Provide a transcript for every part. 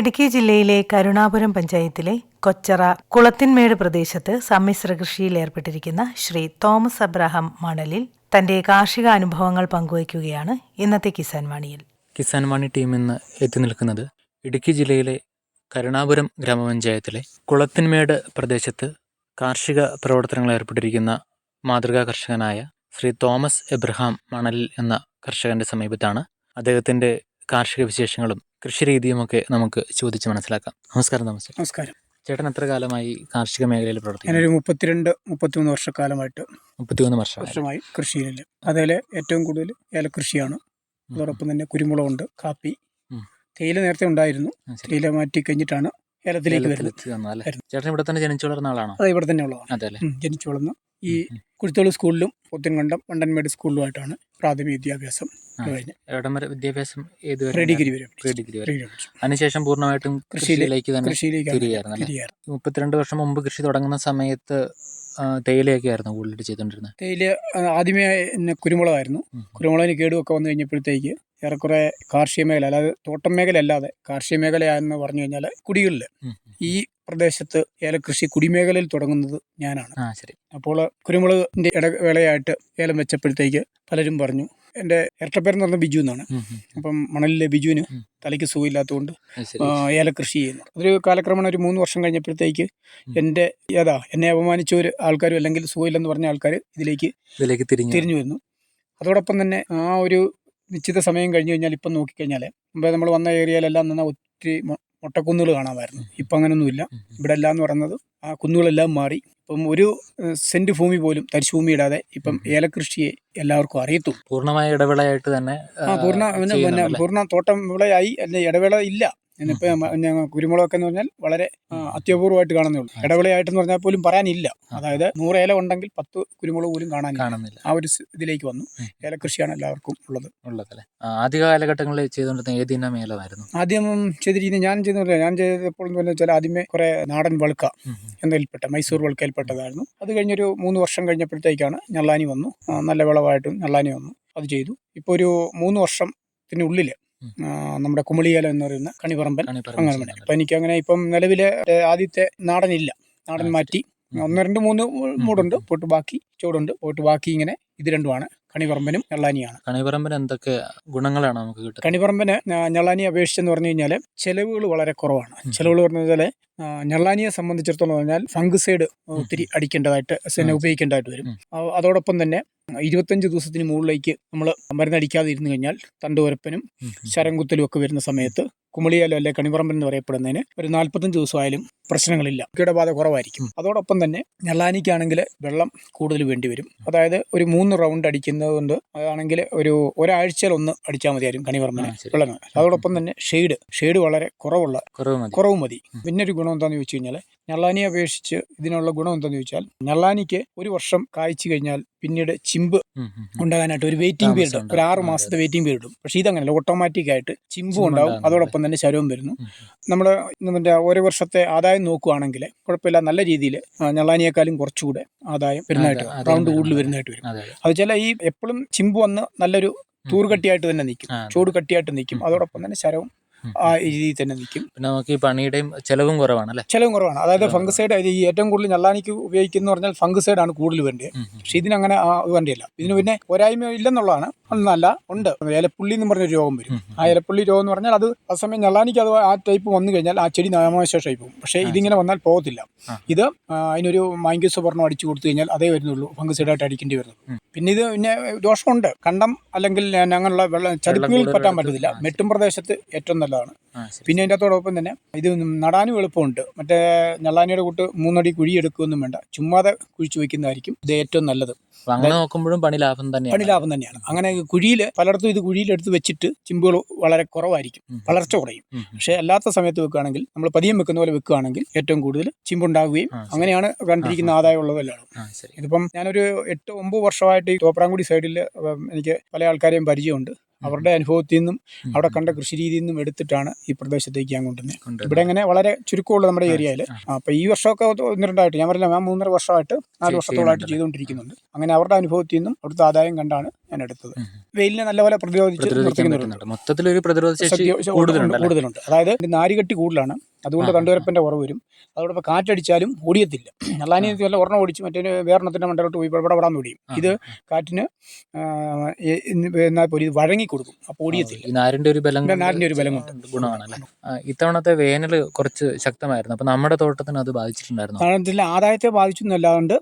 ഇടുക്കി ജില്ലയിലെ കരുണാപുരം പഞ്ചായത്തിലെ കൊച്ചറ കുളത്തിന്മേട് പ്രദേശത്ത് സമ്മിശ്ര കൃഷിയിൽ ഏർപ്പെട്ടിരിക്കുന്ന ശ്രീ തോമസ് അബ്രഹാം മണലിൽ തന്റെ കാർഷിക അനുഭവങ്ങൾ പങ്കുവയ്ക്കുകയാണ് ഇന്നത്തെ കിസാൻ വാണിയിൽ. കിസാൻ വാണി ടീം ഇന്ന് എത്തി നിൽക്കുന്നത് ഇടുക്കി ജില്ലയിലെ കരുണാപുരം ഗ്രാമപഞ്ചായത്തിലെ കുളത്തിന്മേട് പ്രദേശത്ത് കാർഷിക പ്രവർത്തനങ്ങൾ ഏർപ്പെട്ടിരിക്കുന്ന മാതൃകാ കർഷകനായ ശ്രീ തോമസ് എബ്രഹാം മണലിൽ എന്ന കർഷകന്റെ സമീപത്താണ് അദ്ദേഹത്തിന്റെ കാർഷിക വിശേഷങ്ങളും കൃഷിരീതിയുമൊക്കെ നമുക്ക് ചോദിച്ച് മനസ്സിലാക്കാം. നമസ്കാരം നമസ്കാരം. നമസ്കാരം. ചേട്ടൻ എത്ര കാലമായി കാർഷിക മേഖലയിൽ പ്രവർത്തിക്കുന്നു? ഞാനൊരു മുപ്പത്തിരണ്ട് മുപ്പത്തിമൂന്ന് വർഷക്കാലമായിട്ട് മുപ്പത്തിമൂന്ന് വർഷമായി. വർഷമായി കൃഷിയിൽ. അതേപോലെ ഏറ്റവും കൂടുതൽ ഏലകൃഷിയാണ് അതോടൊപ്പം തന്നെ കുരുമുളകുണ്ട് കാപ്പി. തേയില നേരത്തെ ഉണ്ടായിരുന്നു. തേയില മാറ്റി കഴിഞ്ഞിട്ടാണ് ഏലത്തിലേക്ക് വരുന്നത്. ചേട്ടൻ ഇവിടെ തന്നെ ജനിച്ചു വളർന്ന ആളാണോ? അതെ ഇവിടെ തന്നെ ഉള്ളതാണ് ജനിച്ചു വളർന്ന് ഈ. കുരുത്തോൾ സ്കൂളിലും പുത്തൻകണ്ടം വണ്ടൻമേട് സ്കൂളിലുമായിട്ടാണ് പ്രാഥമിക വിദ്യാഭ്യാസം കഴിഞ്ഞത് കഴിഞ്ഞ് എവിടം വരെ വിദ്യാഭ്യാസം ഏത് വരെ ഡിഗ്രി വരെ ഡിഗ്രി വരെ. അതിനുശേഷം പൂർണമായിട്ടും കൃഷിയിലേക്ക് തന്നെ തിരികെയായിരുന്നു മുപ്പത്തിരണ്ട് വർഷം മുമ്പ് കൃഷി തുടങ്ങുന്ന സമയത്ത് തേയിലയൊക്കെ ആയിരുന്നു കൂടുതൽ ചെയ്തുകൊണ്ടിരുന്നത്. തേയില ആദ്യമേ കുരുമുളകായിരുന്നു. കുരുമുളകിന് കേടുമൊക്കെ വന്നു കഴിഞ്ഞപ്പോഴത്തേക്ക് ഏറെക്കുറെ കാർഷിക മേഖല അല്ലാതെ തോട്ടം മേഖല അല്ലാതെ കാർഷിക മേഖലയാണെന്ന് പറഞ്ഞു കഴിഞ്ഞാൽ കുടികളിൽ. ഈ പ്രദേശത്ത് ഏലകൃഷി കുടിമേഖലയിൽ തുടങ്ങുന്നത് ഞാനാണ്. ആ ശരി. അപ്പോൾ കുരുമുളകിന്റെ ഇടവേളയായിട്ട് ഏലം വെച്ചപ്പോഴത്തേക്ക് പലരും പറഞ്ഞു എന്റെ ഇരട്ടപ്പേരെന്ന് പറഞ്ഞ ബിജു എന്നാണ്. അപ്പം മണലിലെ ബിജുവിന് തലയ്ക്ക് സുഖമില്ലാത്തതുകൊണ്ട് ഏലകൃഷി ചെയ്യുന്നു. അതൊരു കാലക്രമേണ ഒരു മൂന്ന് വർഷം കഴിഞ്ഞപ്പോഴത്തേക്ക് എന്റെ എന്റെ ഏതാ എന്നെ അപമാനിച്ച ഒരു ആൾക്കാരും അല്ലെങ്കിൽ സുഖമില്ലെന്ന് പറഞ്ഞ ആൾക്കാർ ഇതിലേക്ക് ഇതിലേക്ക് തിരിഞ്ഞു വരുന്നു. അതോടൊപ്പം തന്നെ ആ ഒരു നിശ്ചിത സമയം കഴിഞ്ഞു കഴിഞ്ഞാൽ ഇപ്പം നോക്കിക്കഴിഞ്ഞാൽ മുമ്പേ നമ്മൾ വന്ന ഏരിയയിലെല്ലാം നിന്നാൽ ഒത്തിരി മൊട്ടക്കുന്നുകൾ കാണാമായിരുന്നു ഇപ്പം അങ്ങനൊന്നുമില്ല. ഇവിടെ എല്ലാം എന്ന് പറയുന്നത് ആ കുന്നുകളെല്ലാം മാറി ഇപ്പം ഒരു സെന്റ് ഭൂമി പോലും തരിശുഭൂമി ഇടാതെ ഇപ്പം. ഏലകൃഷിയെ എല്ലാവർക്കും അറിയത്തു പൂർണമായ ഇടവേളയായിട്ട് തന്നെ പൂർണ പിന്നെ? പൂർണ തോട്ടം വിളയായി അല്ലെ ഇടവേള ഇല്ല ഇന്നിപ്പോ ഞങ്ങൾ കുരുമുളകൊക്കെ എന്ന് പറഞ്ഞാൽ വളരെ. അത്യപൂർവമായിട്ട് കാണുന്നേ ഉള്ളൂ ഇടവിളയായിട്ടെന്ന് പറഞ്ഞാൽ പോലും പറയാനില്ല. അതായത് നൂറ് ഏല ഉണ്ടെങ്കിൽ പത്ത് കുരുമുളക് പോലും കാണാൻ കാണുന്നില്ല. ആ ഒരു ഇതിലേക്ക് വന്നു. ഏല കൃഷിയാണ് എല്ലാവർക്കും ഉള്ളത്. ഉള്ളതല്ലേ? അല്ലേ ആദ്യ കാലഘട്ടങ്ങളിൽ ചെയ്തുകൊണ്ടിരുന്ന ഏത് ഇനം മേലമായിരുന്നു ആദ്യം ചെയ്തിരിക്കുന്നത് ഞാൻ ചെയ്തു ഞാൻ ചെയ്തപ്പോൾ എന്ന് വെച്ചാൽ ആദ്യമേ കുറെ നാടൻ വളുക്ക എന്നതിൽപ്പെട്ട മൈസൂർ വളുക്കയിൽപ്പെട്ടതായിരുന്നു അത് കഴിഞ്ഞൊരു മൂന്ന് വർഷം കഴിഞ്ഞപ്പോഴത്തേക്കാണ് ഞള്ളാനി വന്നു. നല്ല വിളവായിട്ടും ഞള്ളാനി വന്നു. അത് ചെയ്തു. ഇപ്പോൾ ഒരു മൂന്ന് വർഷത്തിനുള്ളിൽ. നമ്മുടെ കുമളിയേലം എന്ന് പറയുന്ന കണിപറമ്പൻ അങ്ങനെ. അപ്പം എനിക്ക് അങ്ങനെ ഇപ്പം നിലവിലെ ആദ്യത്തെ നാടനില്ല. നാടൻ മാറ്റി. ഒന്ന് രണ്ട് മൂന്ന് മൂടുണ്ട് പോട്ട് ബാക്കി ചൂടുണ്ട് പോട്ട് ബാക്കി ഇങ്ങനെ ഇത് രണ്ടുമാണ്. കണിപറമ്പനും ഞള്ളാനിയാണ്. കണിപറമ്പൻ എന്തൊക്കെ ഗുണങ്ങളാണ് നമുക്ക് കിട്ടുക? കണിപറമ്പന് ഞെള്ളാനിയെ അപേക്ഷിച്ചെന്ന് പറഞ്ഞു കഴിഞ്ഞാൽ ചെലവുകൾ വളരെ കുറവാണ്. ചെലവുകൾ പറഞ്ഞു കഴിഞ്ഞാൽ ഞള്ളാനിയെ സംബന്ധിച്ചിടത്തോളം പറഞ്ഞാൽ ഫംഗസൈഡ് ഒത്തിരി അടിക്കേണ്ടതായിട്ട് പിന്നെ ഉപയോഗിക്കേണ്ടതായിട്ട് വരും. അതോടൊപ്പം തന്നെ ഇരുപത്തഞ്ച് ദിവസത്തിന് മുകളിലേക്ക് നമ്മൾ മരുന്നടിക്കാതെ ഇരുന്ന് കഴിഞ്ഞാൽ തണ്ടുവരപ്പനും. ശരംകുത്തലും ഒക്കെ വരുന്ന സമയത്ത് കുമളിയാലോ അല്ലെ കണിപറമ്പൻ എന്ന് പറയപ്പെടുന്നതിന് ഒരു നാൽപ്പത്തഞ്ച് ദിവസമായാലും പ്രശ്നങ്ങളില്ല. കീടബാധ കുറവായിരിക്കും. അതോടൊപ്പം തന്നെ ഞെള്ളാനിക്കാണെങ്കിൽ വെള്ളം കൂടുതൽ വേണ്ടിവരും അതായത് ഒരു മൂന്ന് റൗണ്ട് അടിക്കുന്നത് കൊണ്ട് അതാണെങ്കിൽ ഒരു ഒരാഴ്ചയിൽ ഒന്ന് അടിച്ചാൽ മതിയായിരുന്നു കണിപറമ്പന് വെള്ളം അതോടൊപ്പം തന്നെ ഷെയ്ഡ് ഷെയ്ഡ് വളരെ കുറവുള്ള കുറവ് മതി. പിന്നെ ഒരു ഗുണം എന്താണെന്ന് ചോദിച്ചു കഴിഞ്ഞാൽ ഞള്ളാനിയെ അപേക്ഷിച്ച് ഇതിനുള്ള ഗുണം എന്താണെന്ന് ചോദിച്ചാൽ ഞള്ളാനിക്ക് ഒരു വർഷം കായ്ച്ചു കഴിഞ്ഞാൽ പിന്നീട് ചിമ്പ്. ഉണ്ടാകാനായിട്ട് ഒരു വെയിറ്റിംഗ് പീരീഡ് ഒരു ആറ് മാസത്തെ വെയിറ്റിംഗ് പീരീഡും പക്ഷേ ഇതങ്ങനല്ല. ഓട്ടോമാറ്റിക് ആയിട്ട് ചിമ്പും ഉണ്ടാവും. ഉണ്ടാകും, അതോടൊപ്പം തന്നെ ശരവും വരുന്നു. നമ്മൾ ഇതിന്റെ ഒരു വർഷത്തെ ആദായം നോക്കുവാണെങ്കിൽ കുഴപ്പമില്ല. നല്ല രീതിയിൽ ഞള്ളാനിയേക്കാളും കുറച്ചുകൂടെ ആദായം വരുന്നതായിട്ട് റൗണ്ട് കൂടുതൽ വരുന്നത്. വരുന്നതായിട്ട് വരും. അതെ ചില ഈ എപ്പോഴും ചിമ്പ് വന്ന് നല്ലൊരു തൂർ തൂറുകട്ടിയായിട്ട് തന്നെ നിൽക്കും ചൂട് കട്ടിയായിട്ട് നിൽക്കും. അതോടൊപ്പം തന്നെ ശരവും ആ രീതിയിൽ തന്നെ നിൽക്കും. പിന്നെ നമുക്ക് ഈ പണിയുടെയും ചിലവും കുറവാണ് അല്ലേ? ചിലവും കുറവാണ്. അതായത് ഫംഗസൈഡ് ഈ ഏറ്റവും കൂടുതൽ ഞള്ളാനിക്ക് ഉപയോഗിക്കുന്ന പറഞ്ഞാൽ ഫംഗസൈഡ് ആണ് കൂടുതൽ വേണ്ടത് പക്ഷെ ഇതിനങ്ങനെ വേണ്ടിയല്ല ഇതിന് പിന്നെ പോരായ്മ ഇല്ലെന്നുള്ളതാണ്. ഒന്നല്ല ഉണ്ട്. ഏലപ്പുള്ളി എന്ന് പറഞ്ഞൊരു രോഗം വരും. ആ ഏലപ്പുള്ളി രോഗം എന്ന് പറഞ്ഞാൽ അത് ആ സമയം ഞള്ളാനിക്ക് അത് ആ ടൈപ്പ് വന്നു കഴിഞ്ഞാൽ ആ ചെടി നാമാശേഷമായി പോകും. പക്ഷേ ഇതിങ്ങനെ വന്നാൽ പോകത്തില്ല. ഇത് അതിനൊരു മാങ്കിസ് പറഞ്ഞ അടിച്ചു കൊടുത്തു കഴിഞ്ഞാൽ അതേ വരുന്നുള്ളൂ ഫംഗസൈഡായിട്ട് അടിക്കേണ്ടി വരുന്നു പിന്നെ ഇത് പിന്നെ ദോഷമുണ്ട്. കണ്ടം അല്ലെങ്കിൽ അങ്ങനെയുള്ള വെള്ളം ചതുപ്പുകളിൽ പറ്റാൻ പറ്റത്തില്ല. മെട്ടും പ്രദേശത്ത് ഏറ്റവും നല്ലതാണ്. പിന്നെ അതിന്റെ അകത്തോടൊപ്പം തന്നെ ഇത് നടാനും എളുപ്പമുണ്ട്. മറ്റേ ഞള്ളാനിയുടെ കൂട്ട് മൂന്നടി കുഴി എടുക്കുകയൊന്നും വേണ്ട. ചുമ്മാതെ കുഴിച്ചു വയ്ക്കുന്നതായിരിക്കും ഇത് ഏറ്റവും നല്ലത്. അങ്ങനെ നോക്കുമ്പോഴും പണി ലാഭം പണി ലാഭം തന്നെയാണ്. അങ്ങനെ കുഴിയിൽ പലയിടത്തും ഇത് കുഴിയിലെടുത്ത് വെച്ചിട്ട് ചിമ്പുകൾ വളരെ കുറവായിരിക്കും. വളർച്ച കുറയും. പക്ഷെ അല്ലാത്ത സമയത്ത് വെക്കുകയാണെങ്കിൽ നമ്മൾ പതിയം വെക്കുന്ന പോലെ വെക്കുകയാണെങ്കിൽ ഏറ്റവും കൂടുതൽ ചിമ്പുണ്ടാവുകയും അങ്ങനെയാണ് കണ്ടിരിക്കുന്ന ആദായമുള്ളതെല്ലാം ഇതിപ്പം ഞാനൊരു എട്ട് ഒമ്പത് വർഷമായിട്ട് ഈ തോപ്രാങ്കുടി സൈഡിൽ എനിക്ക് പല ആൾക്കാരെയും പരിചയമുണ്ട്. അവരുടെ അനുഭവത്തിൽ നിന്നും അവിടെ കണ്ട കൃഷി രീതിയിൽ നിന്നും എടുത്തിട്ടാണ് ഈ പ്രദേശത്തേക്ക് ഞാൻ കൊണ്ടുവന്നത്. ഇവിടെ ഇങ്ങനെ വളരെ ചുരുക്കമുള്ള നമ്മുടെ ഏരിയയിൽ. അപ്പൊ അപ്പോൾ ഈ വർഷമൊക്കെ ഒന്ന് രണ്ടായിട്ട് ഞാൻ പറഞ്ഞില്ല ഞാൻ മൂന്നര വർഷമായിട്ട് നാല് വർഷത്തോളമായിട്ട് ചെയ്തുകൊണ്ടിരിക്കുന്നുണ്ട്. അങ്ങനെ അവരുടെ അനുഭവത്തിൽ നിന്നും അവിടുത്തെ ആദായം കണ്ടാണ് ഞാൻ എടുത്തത്. വെയിലിനെ നല്ലപോലെ പ്രതിരോധിച്ച് മൊത്തത്തിലൊരു പ്രതിരോധ കൂടുതലുണ്ട്. അതായത് നാരുകട്ടി കൂടുതലാണ്. അതുകൊണ്ട് കണ്ടുവരപ്പിന്റെ കുറവ് വരും. അതോടൊപ്പം കാറ്റടിച്ചാലും ഓടിയത്തില്ല. അല്ലാതെ വല്ല ഒരെണ്ണം ഓടിച്ച് മറ്റേ വേറെണ്ണത്തിന്റെ മണ്ടലോട്ട് പോയി ഇവിടെ വിടാൻ ഓടിയും ഇത്. കാറ്റിന് എന്നാൽ പോലും ഇത് വഴങ്ങി കൊടുക്കും. അപ്പോൾ ഓടിയത്തില്ല. ഈ നാരിന്റെ ഒരു ബലം കൊണ്ട് ഒരു ബലം കൊണ്ട്. ഗുണമാണല്ലേ? ആ, ഇത്തവണത്തെ വേനൽ കുറച്ച് ശക്തമായിരുന്നു. അപ്പൊ നമ്മുടെ തോട്ടത്തിന് അത് ബാധിച്ചിട്ടുണ്ടായിരുന്നു? സാധനത്തിൽ ആദായത്തെ ബാധിച്ചു എന്നല്ലാണ്ട്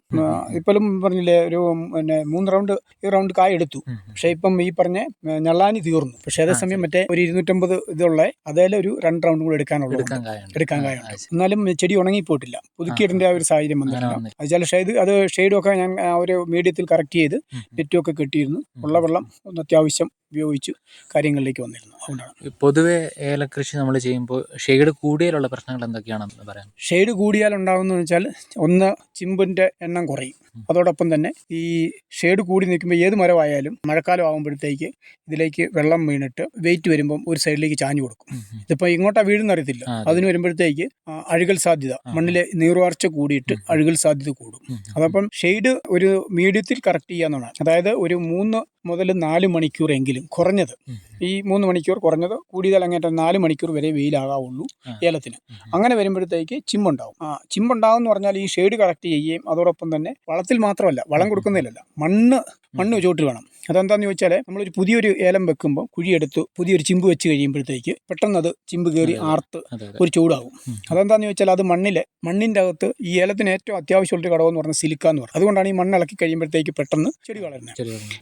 ഇപ്പോഴും പറഞ്ഞില്ലേ ഒരു പിന്നെ മൂന്ന് റൗണ്ട് ഈ റൗണ്ട് കായ എടുത്തു. പക്ഷെ ഇപ്പം ഈ പറഞ്ഞ ഏ, ഞള്ളാനി തീർന്നു. പക്ഷെ അതേസമയം മറ്റേ ഒരു ഇരുന്നൂറ്റമ്പത് ഇതുള്ള അതേലെ ഒരു രണ്ട് റൗണ്ട് കൂടെ എടുക്കാനുള്ളത് എടുക്കാൻ കായുണ്ട് എടുക്കാൻ ആ, ആ, ശരി. എന്നാലും ചെടി ഉണങ്ങി ഉണങ്ങിപ്പോയിട്ടില്ല പുതുക്കിയിടേണ്ട ആ ഒരു സാഹചര്യം അങ്ങനെ വന്നിട്ടില്ല വന്നില്ല. അത് ചില ഷെയ്ഡ് അത് ഷെയ്ഡൊക്കെ ഞാൻ ആ ഒരു മീഡിയത്തിൽ കറക്റ്റ് ചെയ്ത് നെറ്റും നെറ്റുമൊക്കെ കെട്ടിയിരുന്നു. ഉള്ള വെള്ളം ഒന്ന് അത്യാവശ്യം ഉപയോഗിച്ച് കാര്യങ്ങളിലേക്ക് വന്നിരുന്നു. അതുകൊണ്ടാണ്. പൊതുവെ ഏലകൃഷി നമ്മൾ ചെയ്യുമ്പോൾ ഷെയ്ഡ് കൂടിയാലുള്ള പ്രശ്നങ്ങൾ എന്തൊക്കെയാണെന്ന് പറയാം ഷെയ്ഡ് കൂടിയാൽ ഉണ്ടാകുന്നതെന്ന് വെച്ചാൽ ഒന്ന് ചിമ്പിന്റെ എണ്ണം കുറയും. അതോടൊപ്പം തന്നെ ഈ ഷെയ്ഡ് കൂടി നിൽക്കുമ്പോൾ ഏത് മരമായാലും മഴക്കാലം ആകുമ്പോഴത്തേക്ക് ഇതിലേക്ക് വെള്ളം വീണിട്ട് വെയിറ്റ് വരുമ്പം ഒരു സൈഡിലേക്ക് ചാഞ്ഞു കൊടുക്കും. ഇതിപ്പോൾ ഇങ്ങോട്ടാ വീഴുന്നറിയത്തില്ല. അതിന് വരുമ്പോഴത്തേക്ക് അഴുകൽ സാധ്യത മണ്ണിലെ നീർവാർച്ച കൂടിയിട്ട് അഴുകൽ സാധ്യത കൂടും. അതപ്പം ഷെയ്ഡ് ഒരു മീഡിയത്തിൽ കറക്റ്റ് ചെയ്യാന്നാണ് അതായത് ഒരു മൂന്ന് മുതൽ നാല് മണിക്കൂർ മണിക്കൂറെങ്കിലും കുറഞ്ഞത്. ഈ മൂന്ന് മണിക്കൂർ കുറഞ്ഞത് കൂടിയതാൽ അങ്ങേറ്റം നാല് മണിക്കൂർ വരെ വെയിലാകാവുള്ളൂ. ഏലത്തിന്. അങ്ങനെ വരുമ്പോഴത്തേക്ക് ചിമ്പുണ്ടാവും. ആ ചിമ്പുണ്ടാവും എന്ന് പറഞ്ഞാൽ ഈ ഷെയ്ഡ് കറക്റ്റ് ചെയ്യുകയും അതോടൊപ്പം തന്നെ വളത്തിൽ മാത്രമല്ല വളം കൊടുക്കുന്നതിലല്ല മണ്ണ് മണ്ണ് ചോട്ടിൽ വേണം. അതെന്താന്ന് ചോദിച്ചാൽ നമ്മളൊരു പുതിയൊരു ഏലം വെക്കുമ്പോൾ കുഴിയെടുത്ത് പുതിയൊരു ചിമ്പ് വെച്ച് കഴിയുമ്പോഴത്തേക്ക് പെട്ടെന്ന് അത് ചിമ്പ് കയറി. ആർത്ത് ഒരു ചൂടാകും. അതെന്താന്ന് ചോദിച്ചാൽ അത് മണ്ണിലെ മണ്ണിന്റെ അകത്ത് ഈ ഏലത്തിന് ഏറ്റവും അത്യാവശ്യമുള്ള ഘടകം എന്ന് പറഞ്ഞാൽ സിലിക്ക എന്ന് പറയും. അതുകൊണ്ടാണ് ഈ മണ്ണ് ഇളക്കി കഴിയുമ്പോഴത്തേക്ക് പെട്ടെന്ന് ചെടി വളരുന്നത്.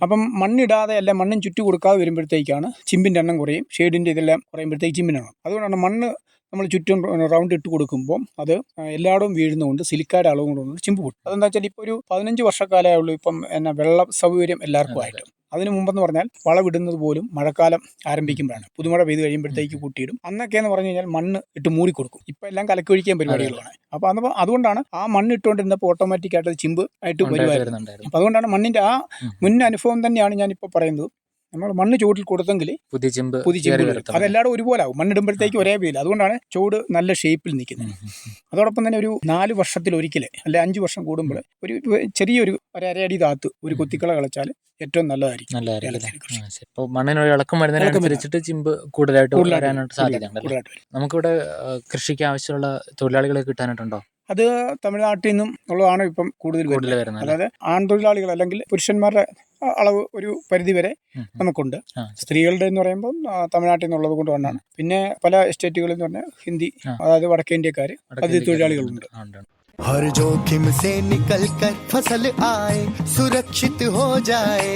അപ്പം മണ്ണിടാതെ അല്ല മണ്ണും ചുറ്റി കൊടുക്കാതെ വരുമ്പോഴത്തേക്കാണ് ചിമ്പിന്റെ എണ്ണം കുറയും. ഷെയ്ഡിന്റെ ഇതെല്ലാം കുറയുമ്പോഴത്തേക്ക് ചിമ്പിന്റെ എണ്ണം. അതുകൊണ്ടാണ് മണ്ണ് നമ്മൾ ചുറ്റും റൗണ്ട് ഇട്ട് കൊടുക്കുമ്പോൾ അത് എല്ലായിടവും വീഴുന്നതുകൊണ്ട് സിലിക്കായുടെ അളവും കൊണ്ട് ചിമ്പ് പൊട്ടും. അതെന്താ വെച്ചാൽ ഇപ്പോൾ ഒരു പതിനഞ്ച് വർഷക്കാലമേ ഉള്ളൂ ഇപ്പം എന്നാ വെള്ള സൗകര്യം എല്ലാവർക്കും ആയിട്ടും അതെ. ആയിട്ട്. അതിന് മുമ്പെന്ന് പറഞ്ഞാൽ വളവിടുന്നത് പോലും മഴക്കാലം ആരംഭിക്കുമ്പോഴാണ്. പുതുമഴ പെയ്ത് കഴിയുമ്പോഴത്തേക്ക് കൂട്ടിയിടും. അന്നൊക്കെ എന്ന് പറഞ്ഞു കഴിഞ്ഞാൽ മണ്ണ് ഇട്ട് മൂടി കൊടുക്കും. ഇപ്പം എല്ലാം കലക്കി ഒഴിക്കാൻ പരിപാടികളാണ്. അപ്പോൾ അന്നപ്പോൾ അതുകൊണ്ടാണ് ആ മണ്ണ് ഇട്ടുകൊണ്ടിരുന്നപ്പോൾ ഓട്ടോമാറ്റിക് ആയിട്ട് ചിമ്പ് ആയിട്ട് വരുമായിരുന്നു അപ്പോൾ അപ്പം അതുകൊണ്ടാണ് മണ്ണിന്റെ ആ മുൻ അനുഭവം തന്നെയാണ് ഞാൻ ഞാനിപ്പോൾ പറയുന്നത്. നമ്മൾ മണ്ണ് ചൂടിൽ കൊടുത്തെങ്കിൽ പുതിയ ചെമ്പ് പുതിയ. അതെല്ലാവരും ഒരുപോലെ ആവും മണ്ണിടുമ്പോഴത്തേക്ക് ഒരേ വീല അതുകൊണ്ടാണ് ചൂട് നല്ല ഷേപ്പിൽ നിൽക്കുന്നത്. അതോടൊപ്പം തന്നെ ഒരു നാല് വർഷത്തിൽ ഒരിക്കലേ അല്ലെ അഞ്ച് വർഷം കൂടുമ്പോൾ ഒരു ചെറിയൊരു ഒരു അരയടി താത്ത് ഒരു കുത്തിക്കള കളിച്ചാൽ ഏറ്റവും നല്ലതായിരിക്കും മണ്ണിനൊരു ഇളക്കം വരുന്നതിനനുസരിച്ചിട്ട് ചിമ്പ് കൂടുതലായിട്ട് കൂടുതലായിട്ട് വരും. നമുക്കിവിടെ കൃഷിക്ക് ആവശ്യമുള്ള തൊഴിലാളികളെ കിട്ടാനായിട്ടുണ്ടോ? അത് തമിഴ്നാട്ടിൽ നിന്നും ഉള്ളതാണ് ഇപ്പം കൂടുതൽ കൂടുതൽ വരുന്നത് വരുന്നത് അല്ലേ? അതായത് ആൺതൊഴിലാളികൾ അല്ലെങ്കിൽ പുരുഷന്മാരുടെ അ- അളവ് ഒരു പരിധി വരെ ഉം, ഉം. നമുക്കുണ്ട് ആ, സ്ത്രീകളുടെ എന്ന് പറയുമ്പോൾ ആ, തമിഴ്നാട്ടിൽ നിന്നുള്ളത് കൊണ്ട് വന്നാണ് പിന്നെ പല സ്റ്റേറ്റുകളിൽ എന്ന് പറഞ്ഞാൽ ഹിന്ദി ആ. അതായത് വടക്കേ ഇന്ത്യക്കാർ വടക്കേ അതിഥി ഇന്ത്യക്കാരുണ്ട്. തൊഴിലാളികളുണ്ട് ആ, ഉണ്ട്, ഉണ്ട്. हर जोखिम से निकल कर फसल आए सुरक्षित हो जाए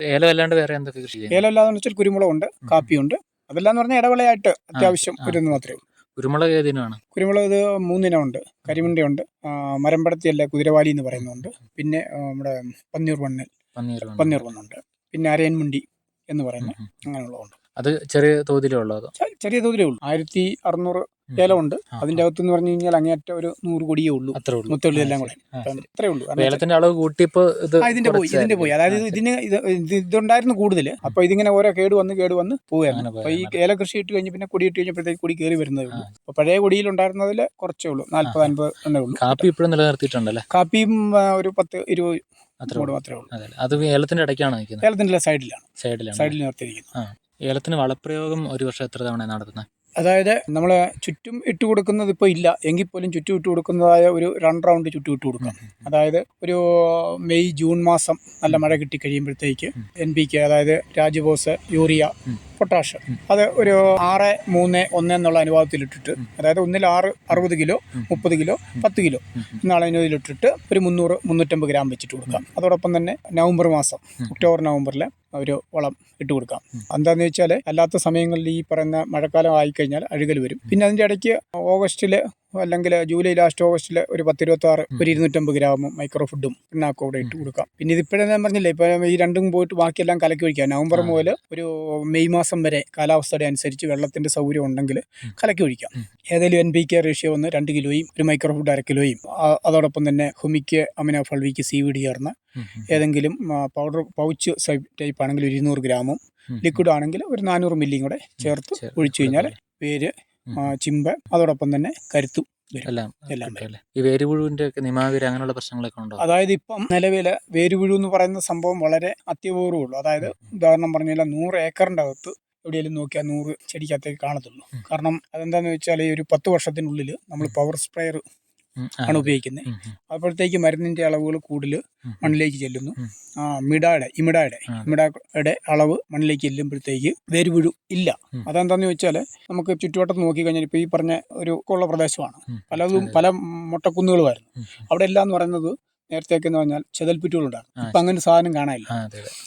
ഏലം അല്ലാണ്ട് വേറെ എന്തൊക്കെ കൃഷി ഏലം വെച്ചാൽ കുരുമുളകുണ്ട് കാപ്പിയുണ്ട്. അതെല്ലാം എന്ന് പറഞ്ഞാൽ ഇടവിളയായിട്ട് അത്യാവശ്യം. വരുന്നു മാത്രമേ ഉള്ളൂ. കുരുമുളക് ഏതിനാണ് കുരുമുളക് ഇത് മൂന്നിനമുണ്ട് കരിമുണ്ടയുണ്ട് മരമ്പടത്തിയല്ല കുതിരവാലി എന്ന് പറയുന്നുണ്ട് പിന്നെ നമ്മുടെ പന്നീർ വണ്ണൽ പന്നീർ വണ്ണുണ്ട് പിന്നെ അരയൻമുണ്ടി എന്ന് പറയുന്ന. അങ്ങനെയുള്ളതുണ്ട്. അത് ചെറിയ തോതിലേ ഉള്ളൂ ചെറിയ തോതിലേ ഉള്ളൂ. ആയിരത്തി അറുന്നൂറ് ഏലമുണ്ട്. അതിന്റെ അതിന്റെ അകത്ത് എന്ന് പറഞ്ഞു കഴിഞ്ഞാൽ അങ്ങേറ്റ ഒരു നൂറ് കൊടിയേ ഉള്ളൂ. അത്രേ ഉള്ളൂ. മുത്തുള്ളി എല്ലാം. കൂടെ. ഇത്രേ ഉള്ളൂ. ഏലത്തിന്റെ അളവ് കൂട്ടിയപ്പോ ഇത് ഇതിന്റെ പോയി ഇതിന്റെ പോയി. അതായത്. ഇതിന് ഇത് ഇത് ഇതുണ്ടായിരുന്നു കൂടുതൽ അപ്പൊ ഇതിങ്ങനെ ഓരോ കേട് വന്ന് കേട് വന്ന് പോവുകയാണ്. അപ്പൊ ഈ. ഏല കൃഷി ഇട്ട് കഴിഞ്ഞ് പിന്നെ കൊടി ഇട്ട് കഴിഞ്ഞപ്പോഴത്തേക്ക് കൊടി കയറി വരുന്നതേ ഉള്ളൂ. അപ്പൊ പഴയ കൊടിയിൽ ഉണ്ടായിരുന്നതിൽ കുറച്ചേ ഉള്ളൂ. നാല്പത്. അൻപത് എണ്ണേ ഉള്ളൂ. കാപ്പി ഇപ്പോഴും നിലനിർത്തിയിട്ടുണ്ടല്ലേ? കാപ്പിയും ഒരു പത്ത് ഇരുപത് അത്രേ മാത്രമേ ഉള്ളൂ. അത് ഏലത്തിന്റെ ഇടയ്ക്കാണ് നിൽക്കുന്നത്. ഏലത്തിന്റെ സൈഡിലാണ്. സൈഡിലാണ്. സൈഡിൽ നിർത്തിയിരിക്കുന്നത് ഏലത്തിന് വളപ്രയോഗം ഒരു വർഷം എത്ര തവണ നടത്തുന്നത്? അതായത് നമ്മൾ ചുറ്റും ഇട്ട് കൊടുക്കുന്നത് ഇപ്പോൾ ഇല്ല. എങ്കിൽ പോലും ചുറ്റും ഇട്ട് കൊടുക്കുന്നതായ ഒരു രണ്ട് റൗണ്ട് ചുറ്റും ഇട്ട് കൊടുക്കാം. അതായത് ഒരു മെയ് ജൂൺ മാസം നല്ല മഴ കിട്ടി കഴിയുമ്പോഴത്തേക്ക് എൻ പി കെ അതായത് രാജബോസ് യൂറിയ. പൊട്ടാഷ്. അത് ഒരു ആറ് മൂന്ന് ഒന്ന് എന്നുള്ള അനുപാതത്തിലിട്ടിട്ട് അതായത് ഒന്നിൽ ആറ് അറുപത് കിലോ മുപ്പത് കിലോ പത്ത് കിലോ എന്നുള്ള അനുപാതത്തിലിട്ടിട്ട് ഒരു മുന്നൂറ് മുന്നൂറ്റമ്പത് ഗ്രാം വെച്ചിട്ട് കൊടുക്കാം. അതോടൊപ്പം തന്നെ നവംബർ മാസം ഒക്ടോബർ നവംബറിൽ ഒരു വളം ഇട്ട് കൊടുക്കാം. എന്താണെന്ന് വെച്ചാൽ അല്ലാത്ത സമയങ്ങളിൽ ഈ പറയുന്ന മഴക്കാലം ആയിക്കഴിഞ്ഞാൽ അഴുകൽ വരും. പിന്നെ അതിന്റെ ഇടയ്ക്ക് ഓഗസ്റ്റിൽ അല്ലെങ്കിൽ ജൂലൈ ലാസ്റ്റ് ഓഗസ്റ്റിൽ ഒരു പത്തിരുപത്തി ആറ് ഒരു ഇരുന്നൂറ്റമ്പത് ഗ്രാമും മൈക്രോ ഫുഡും പിണ്ണാക്കും കൂടെ ഇട്ട് കൊടുക്കാം. പിന്നെ ഇതിപ്പോഴേ ഞാൻ പറഞ്ഞില്ല ഇപ്പോൾ ഈ രണ്ടും പോയിട്ട് ബാക്കിയെല്ലാം കലക്കി ഒഴിക്കാം. നവംബർ മുതൽ ഒരു മെയ് മാസം വരെ കാലാവസ്ഥയുടെ അനുസരിച്ച് വെള്ളത്തിന്റെ സൗകര്യം ഉണ്ടെങ്കിൽ കലക്കി ഒഴിക്കാം. ഏതെങ്കിലും എൻ പി കെ റേഷ്യോ ഒന്ന് രണ്ട് കിലോയും ഒരു മൈക്രോ ഫുഡ് അര കിലോയും അതോടൊപ്പം തന്നെ humic amino fulvic C V D ചേർന്ന് ഏതെങ്കിലും പൗഡർ പൗച്ച് ടൈപ്പ് ആണെങ്കിൽ ഒരു ഇരുന്നൂറ് ഗ്രാമും ലിക്വിഡ് ആണെങ്കിൽ ഒരു നാനൂറ് മില്ലിയും കൂടെ ചേർത്ത് ഒഴിച്ചു കഴിഞ്ഞാൽ ആ, ചിമ്പ് അതോടൊപ്പം തന്നെ കരുത്തും വരും. എല്ലാം എല്ലാം കിട്ടുമല്ലേ? ഈ വേരുപുഴുവിന്റെ ഒക്കെ നിമാവിര അങ്ങനെയുള്ള പ്രശ്നങ്ങളൊക്കെ ഉണ്ടോ? അതായത് ഇപ്പം നിലവിൽ വേരുപുഴു എന്ന് പറയുന്ന സംഭവം വളരെ അത്യപൂർവമുള്ളൂ അതായത് ഉദാഹരണം പറഞ്ഞാൽ നൂറ് ഏക്കറിന്റെ അകത്ത് എവിടെയെങ്കിലും നോക്കിയാൽ നൂറ് ചെടിക്കകത്തേക്ക് കാണത്തുള്ളൂ. കാരണം അതെന്താണെന്ന് വെച്ചാൽ ഈ ഒരു പത്ത് വർഷത്തിനുള്ളിൽ നമ്മൾ പവർ സ്പ്രെയർ ആണ് ഉപയോഗിക്കുന്നത്. അപ്പോഴത്തേക്ക് മരുന്നിന്റെ അളവുകൾ കൂടുതൽ മണ്ണിലേക്ക് ചെല്ലുന്നു. ആ മിഡായുടെ ഇമിഡായുടെ ആ. അളവ് മണ്ണിലേക്ക് ചെല്ലുമ്പോഴത്തേക്ക് വേരുപുഴു ഇല്ല. അതെന്താന്ന് വെച്ചാൽ നമുക്ക് ചുറ്റുവട്ടത്ത് നോക്കിക്കഴിഞ്ഞാൽ ഇപ്പോൾ ഈ പറഞ്ഞ ഒരു ഉള്ള പ്രദേശമാണ്. പലതും പല മുട്ടക്കുന്നുകളുമായിരുന്നു. അവിടെ എല്ലാം എന്ന് പറയുന്നത് നേരത്തേക്ക് എന്ന് പറഞ്ഞാൽ ചെതൽപ്പിറ്റുകളുണ്ടായിരുന്നു ആ, ഇപ്പം അങ്ങനെ സാധനം കാണാനില്ല.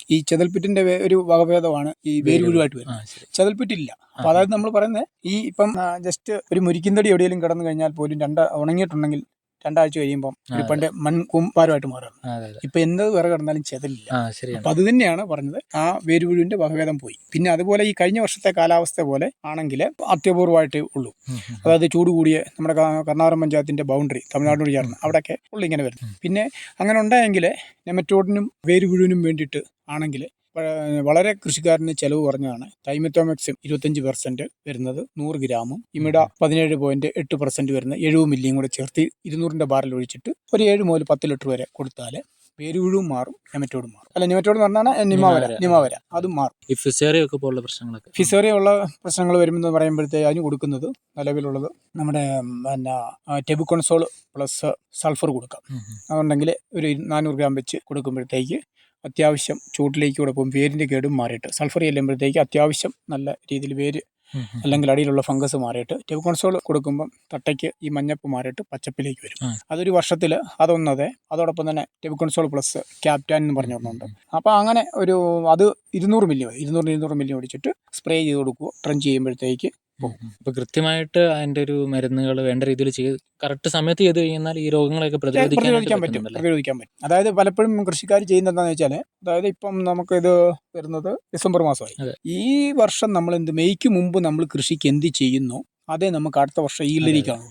ഈ ചെതൽപ്പിറ്റിന്റെ ഒരു വകഭേദമാണ് ഈ വേരുപുഴുവായിട്ട് വരുന്നത്. ചെതൽപ്പിറ്റില്ല. അപ്പൊ അതായത് നമ്മൾ പറയുന്നത് ഈ ഇപ്പം ജസ്റ്റ് ഒരു മുരിക്കിന്തടി എവിടെയെങ്കിലും കിടന്നു കഴിഞ്ഞാൽ പോലും രണ്ട് ഉണങ്ങിയിട്ടുണ്ടെങ്കിൽ രണ്ടാഴ്ച കഴിയുമ്പോൾ പണ്ട് മൺകൂമ്പാരമായിട്ട് മാറുന്നു. ഇപ്പൊ എന്ത് വേറെ കിടന്നാലും ചെതലില്ല. അപ്പൊ അത് തന്നെയാണ് പറഞ്ഞത്. ആ വേരുപുഴുവിന്റെ വകഭേദം പോയി. പിന്നെ അതുപോലെ ഈ കഴിഞ്ഞ വർഷത്തെ കാലാവസ്ഥ പോലെ ആണെങ്കിൽ അത്യപൂർവമായിട്ട് ഉള്ളൂ. അതായത് ചൂട് കൂടിയ നമ്മുടെ കർണാടകം പഞ്ചായത്തിന്റെ ബൗണ്ടറി തമിഴ്നാടിനോട് ചേർന്ന് അവിടെയൊക്കെ ഉള്ളു ഇങ്ങനെ വരും പിന്നെ അങ്ങനെ ഉണ്ടായെങ്കിൽ നെമറ്റോഡിനും വേരുപുഴുവിനും വേണ്ടിയിട്ട് ആണെങ്കിൽ വളരെ കൃഷിക്കാരന് ചെലവ് കുറഞ്ഞതാണ്. തൈമത്തോമെക്സും ഇരുപത്തഞ്ച് പെർസെന്റ് വരുന്നത് നൂറ് ഗ്രാമും ഇമിഡ പതിനേഴ് പോയിന്റ് എട്ട് പെർസെന്റ് വരുന്ന എഴുപത് മില്ലിയും കൂടെ ചേർത്ത് ഇരുന്നൂറിന്റെ ബാറിൽ ഒഴിച്ചിട്ട് ഒരു ഏഴ് മുതൽ പത്ത് ലിറ്റർ വരെ കൊടുത്താൽ പേരുഴും മാറും നെമറ്റോഡും മാറും. അല്ല നെമറ്റോഡ് എന്ന് പറഞ്ഞാൽ നിമാവര നിമാവര. അതും മാറും. ഈ ഫിസേറിയ ഒക്കെ പോലുള്ള പ്രശ്നങ്ങളൊക്കെ. ഫിസോറിയ ഉള്ള പ്രശ്നങ്ങൾ വരുമെന്ന് പറയുമ്പോഴത്തേക്ക് അതിന് കൊടുക്കുന്നത് നിലവിലുള്ളത് നമ്മുടെ പിന്നെ ടെബുക്കോൺസോൾ പ്ലസ് സൾഫർ കൊടുക്കാം. അതുണ്ടെങ്കിൽ ഒരു നാനൂറ് ഗ്രാം വെച്ച് കൊടുക്കുമ്പോഴത്തേക്ക് അത്യാവശ്യം ചൂട്ടിലേക്ക് കൊടുക്കും വേരിന്റെ കേടും മാറിയിട്ട് സൾഫർ ചെല്ലുമ്പോഴത്തേക്ക് അത്യാവശ്യം നല്ല രീതിയിൽ വേര്. അല്ലെങ്കിൽ അടിയിലുള്ള ഫംഗസ് മാറിയിട്ട് ടെബുക്കോൺസോൾ കൊടുക്കുമ്പം തട്ടയ്ക്ക് ഈ മഞ്ഞപ്പ് മാറിയിട്ട് പച്ചപ്പിലേക്ക് വരും. അതൊരു വർഷത്തിൽ അതൊന്നതെ അതോടൊപ്പം തന്നെ ടെബുക്കോൺസോൾ പ്ലസ് ക്യാപ്റ്റാൻ എന്ന് പറഞ്ഞു ഒന്നുണ്ട് അപ്പോൾ അങ്ങനെ ഒരു അത് ഇരുന്നൂറ് മില്ലി ഇരുന്നൂറ് ഇരുന്നൂറ് മില്ലി ഓടിച്ചിട്ട് സ്പ്രേ ചെയ്ത് കൊടുക്കുക ട്രഞ്ച് ചെയ്യുമ്പോഴത്തേക്ക് അപ്പൊ കൃത്യമായിട്ട് അതിന്റെ ഒരു മരുന്നുകൾ വേണ്ട രീതിയിൽ ചെയ്ത് കറക്റ്റ് സമയത്ത് ചെയ്ത് കഴിഞ്ഞാൽ ഈ രോഗങ്ങളെയൊക്കെ പ്രതിരോധിക്കാൻ പറ്റും പ്രതിരോധിക്കാൻ പറ്റും. അതായത് പലപ്പോഴും കൃഷിക്കാർ ചെയ്യുന്നത് എന്താണെന്ന് വെച്ചാൽ അതായത് ഇപ്പം നമുക്ക് ഇത് വരുന്നത് ഡിസംബർ മാസമായി. ഈ വർഷം നമ്മൾ എന്ത് മെയ്ക്ക് മുമ്പ് നമ്മൾ കൃഷിക്ക് എന്ത് ചെയ്യുന്നു അതേ നമുക്ക് അടുത്ത വർഷം ഈൽഡിലേക്കാണ്